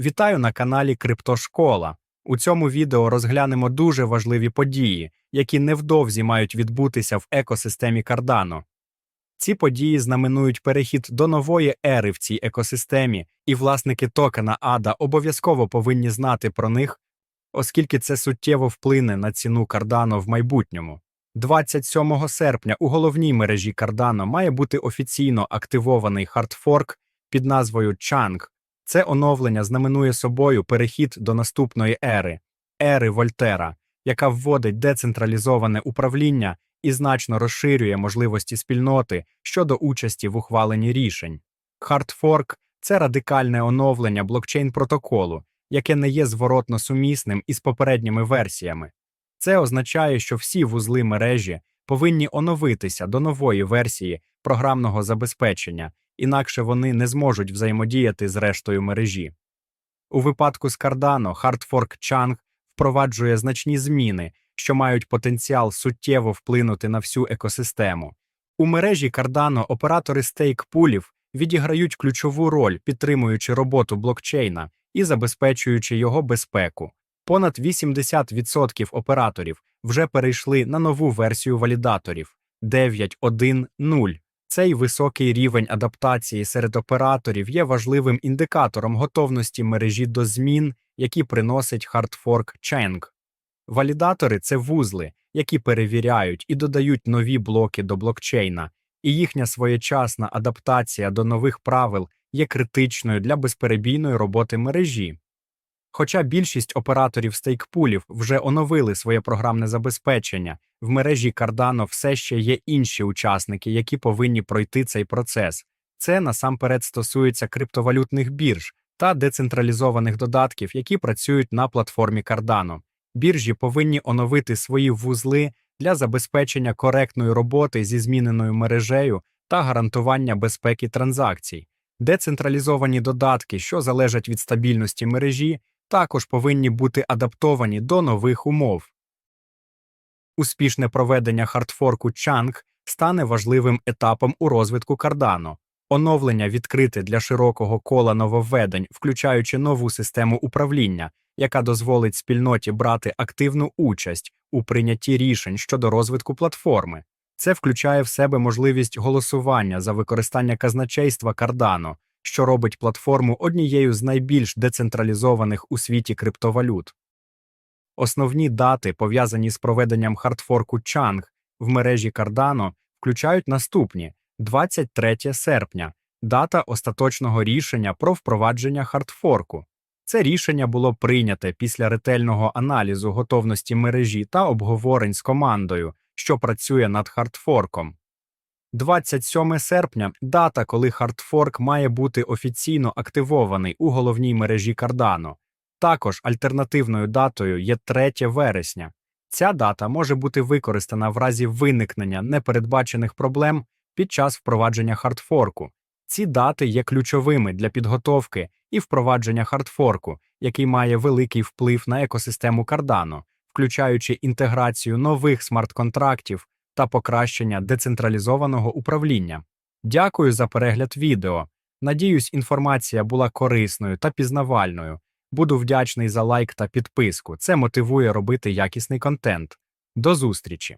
Вітаю на каналі Криптошкола. У цьому відео розглянемо дуже важливі події, які невдовзі мають відбутися в екосистемі Cardano. Ці події знаменують перехід до нової ери в цій екосистемі, і власники токена ADA обов'язково повинні знати про них, оскільки це суттєво вплине на ціну Cardano в майбутньому. 27 серпня у головній мережі Cardano має бути офіційно активований хардфорк під назвою Chang. Це оновлення знаменує собою перехід до наступної ери ери Вольтера, яка вводить децентралізоване управління і значно розширює можливості спільноти щодо участі в ухваленні рішень. Хардфорк це радикальне оновлення блокчейн протоколу, яке не є зворотно сумісним із попередніми версіями. Це означає, що всі вузли мережі повинні оновитися до нової версії програмного забезпечення, інакше вони не зможуть взаємодіяти з рештою мережі. У випадку з Cardano хардфорк Chang впроваджує значні зміни, що мають потенціал суттєво вплинути на всю екосистему. У мережі Cardano оператори стейк-пулів відіграють ключову роль, підтримуючи роботу блокчейна і забезпечуючи його безпеку. Понад 80% операторів вже перейшли на нову версію валідаторів 9.1.0. Цей високий рівень адаптації серед операторів є важливим індикатором готовності мережі до змін, які приносить хардфорк Chang. Валідатори це вузли, які перевіряють і додають нові блоки до блокчейна, і їхня своєчасна адаптація до нових правил є критичною для безперебійної роботи мережі. Хоча більшість операторів стейкпулів вже оновили своє програмне забезпечення, в мережі Cardano все ще є інші учасники, які повинні пройти цей процес. Це насамперед стосується криптовалютних бірж та децентралізованих додатків, які працюють на платформі Cardano. Біржі повинні оновити свої вузли для забезпечення коректної роботи зі зміненою мережею та гарантування безпеки транзакцій. Децентралізовані додатки, що залежать від стабільності мережі, також повинні бути адаптовані до нових умов. Успішне проведення хардфорку Chang стане важливим етапом у розвитку Cardano. Оновлення відкрите для широкого кола нововведень, включаючи нову систему управління, яка дозволить спільноті брати активну участь у прийнятті рішень щодо розвитку платформи. Це включає в себе можливість голосування за використання казначейства Cardano, що робить платформу однією з найбільш децентралізованих у світі криптовалют. Основні дати, пов'язані з проведенням хардфорку Chang в мережі Cardano, включають наступні: 23 серпня, дата остаточного рішення про впровадження хардфорку. Це рішення було прийняте після ретельного аналізу готовності мережі та обговорень з командою, що працює над хардфорком. 27 серпня дата, коли хардфорк має бути офіційно активований у головній мережі Cardano. Також альтернативною датою є 3 вересня. Ця дата може бути використана в разі виникнення непередбачених проблем під час впровадження хардфорку. Ці дати є ключовими для підготовки і впровадження хардфорку, який має великий вплив на екосистему Cardano, включаючи інтеграцію нових смарт-контрактів та покращення децентралізованого управління. Дякую за перегляд відео. Надіюсь, інформація була корисною та пізнавальною. Буду вдячний за лайк та підписку. Це мотивує робити якісний контент. До зустрічі!